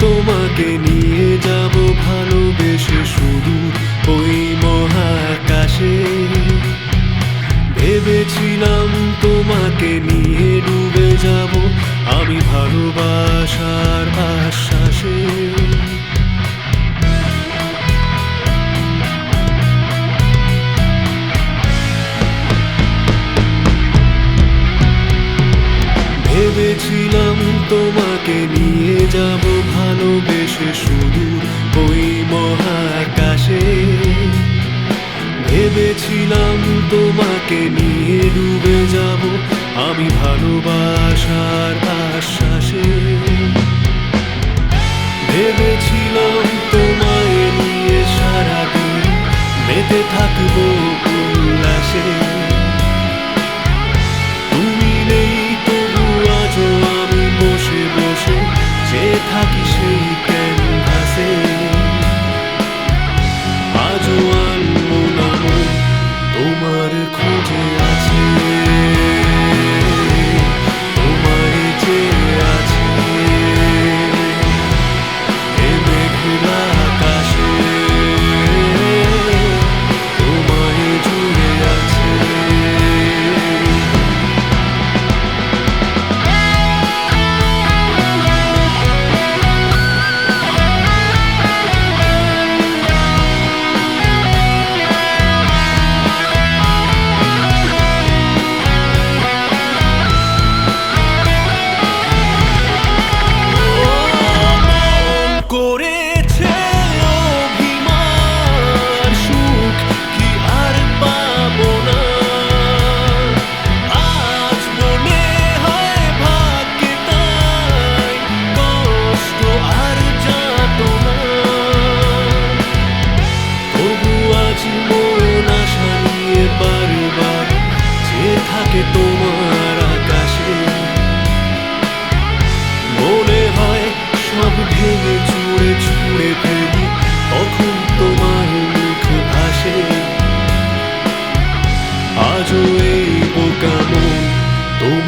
তোমাকে নিয়ে যাব ভালোবেসে শুধু ওই মহাকাশে। ভেবেছিলাম তোমাকে নিয়ে ডুবে যাব আমি ভালোবাসার আশ্বাসে। ভেবেছিলাম তোমাকে নিয়ে যাব ভেবেছিলাম তোমাকে নিয়ে ডুবে যাব। আমি ভালোবাসা Sarı kuyuya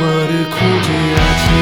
তোমার খুঁজে আছি।